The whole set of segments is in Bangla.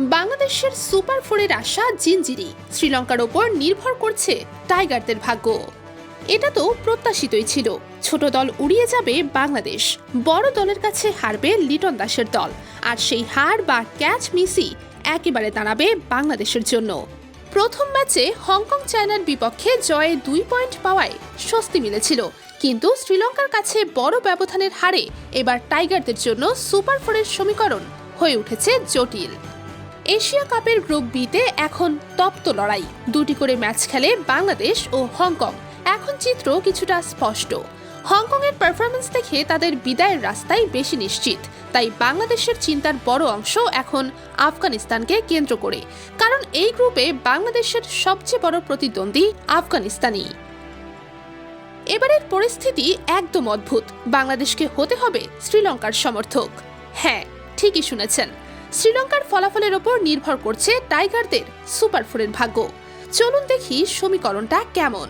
বাংলাদেশের সুপার ফোরের আশা জিনজিরি। শ্রীলঙ্কার ওপর নির্ভর করছে টাইগারদের ভাগ্য। এটা তো প্রত্যাশিতই ছিল। ছোট দল উড়িয়ে যাবে বাংলাদেশ। বড় দলের কাছে হারবে লিটন দাসের দল। আর সেই হার বা ক্যাচ মিসই একেবারে দাঁড়াবে বাংলাদেশের জন্য। প্রথম ম্যাচে হংকং চায়নার বিপক্ষে জয়ে দুই পয়েন্ট পাওয়ায় স্বস্তি মিলেছিল। কিন্তু শ্রীলঙ্কার কাছে বড় ব্যবধানের হারে এবার টাইগারদের জন্য সুপার ফোরের সমীকরণ হয়ে উঠেছে জটিল। এশিয়া কাপের গ্রুপ বিতে এখন তপ্ত লড়াই। দুটি করে ম্যাচ খেলে বাংলাদেশ ও হংকং। এখন চিত্র কিছুটা স্পষ্ট। হংকংয়ের পারফরমেন্স দেখে তাদের বিদায়ের রাস্তাই বেশি নিশ্চিত। তাই বাংলাদেশের চিন্তার বড় অংশ এখন আফগানিস্তানকে কেন্দ্র করে। কারণ এই গ্রুপে বাংলাদেশের সবচেয়ে বড় প্রতিদ্বন্দ্বী আফগানিস্তানি এবারের পরিস্থিতি একদম অদ্ভুত। বাংলাদেশকে হতে হবে শ্রীলঙ্কার সমর্থক। হ্যাঁ ঠিকই শুনেছেন। শ্রীলঙ্কার ফলাফলের ওপর নির্ভর করছে টাইগারদের সুপার ফোরের ভাগ্য। চলুন দেখি সমীকরণটা কেমন।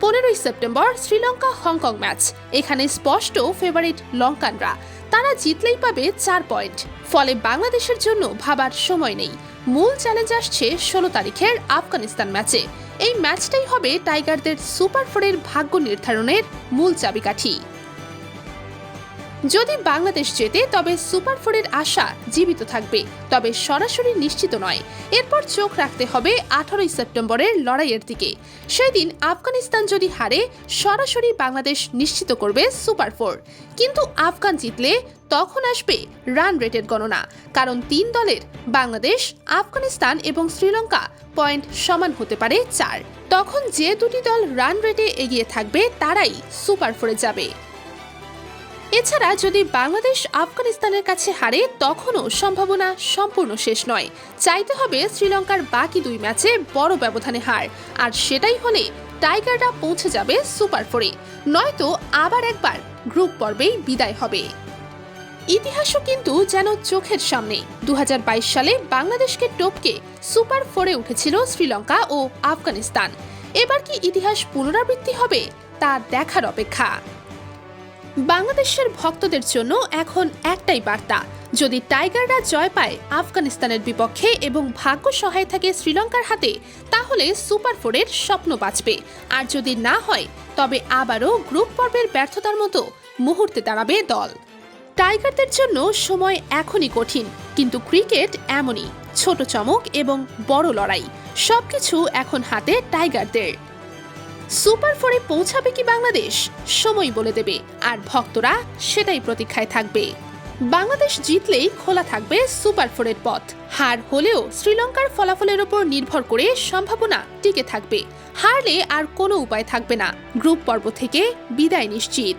পনেরোই সেপ্টেম্বর শ্রীলঙ্কা হংকং ম্যাচ। এখানে স্পষ্ট ফেভারিট লঙ্কানরা। তারা জিতলেই পাবে চার পয়েন্ট। ফলে বাংলাদেশের জন্য ভাবার সময় নেই। মূল চ্যালেঞ্জ আসছে ষোলো তারিখের আফগানিস্তান ম্যাচে। এই ম্যাচটাই হবে টাইগারদের সুপার ফোরের ভাগ্য নির্ধারণের মূল চাবিকাঠি। যদি বাংলাদেশ জেতে, তবে সুপার ফোরের আশা জীবিত থাকবে। তবে সরাসরি নিশ্চিত নয়। এরপর চোখ রাখতে হবে আঠারোই সেপ্টেম্বরের লড়াইয়ের দিকে। সেদিন আফগানিস্তান যদি হারে, সরাসরি বাংলাদেশ নিশ্চিত করবে সুপার ফোর। কিন্তু আফগান জিতলে তখন আসবে রান রেটের গণনা। কারণ তিন দলের বাংলাদেশ, আফগানিস্তান এবং শ্রীলঙ্কা পয়েন্ট সমান হতে পারে চার। তখন যে দুটি দল রান রেটে এগিয়ে থাকবে, তারাই সুপার ফোরে যাবে। এছাড়া যদি বাংলাদেশ আফগানিস্তানের কাছে হারে, তখনও সম্ভাবনা সম্পূর্ণ শেষ নয়। চাইতে হবে শ্রীলঙ্কার বাকি দুই ম্যাচে বড় ব্যবধানে হার। আর সেটাই হলে টাইগাররা পৌঁছে যাবে সুপার ফোরে। নয়তো আবার একবার গ্রুপ পর্বেই বিদায় হবে। ইতিহাসও কিন্তু যেন চোখের সামনে। দু হাজার বাইশ সালে বাংলাদেশকে টপকে সুপার ফোরে উঠেছিল শ্রীলঙ্কা ও আফগানিস্তান। এবার কি ইতিহাস পুনরাবৃত্তি হবে, তা দেখার অপেক্ষা। বাংলাদেশের ভক্তদের জন্য এখন একটাই বার্তা। যদি টাইগাররা জয় পায় আফগানিস্তানের বিপক্ষে এবং ভাগ্য সহায় থাকে শ্রীলঙ্কার হাতে, তাহলে সুপার ফোরের স্বপ্ন বাঁচবে। আর যদি না হয়, তবে আবারও গ্রুপ পর্বের ব্যর্থতার মতো মুহূর্তে দাঁড়াবে দল। টাইগারদের জন্য সময় এখনই কঠিন, কিন্তু ক্রিকেট এমনই, ছোট চমক এবং বড় লড়াই, সবকিছু এখন হাতে টাইগারদের। সুপার ফোরে পৌঁছাবে কি বাংলাদেশ? সময় বলে দেবে। আর ভক্তরা সেটাই প্রতীক্ষায় থাকবে। বাংলাদেশ জিতলেই খোলা থাকবে সুপার ফোরের পথ। হার হলেও শ্রীলঙ্কার ফলাফলের ওপর নির্ভর করে সম্ভাবনা টিকে থাকবে। হারলে আর কোনো উপায় থাকবে না। গ্রুপ পর্ব থেকে বিদায় নিশ্চিত।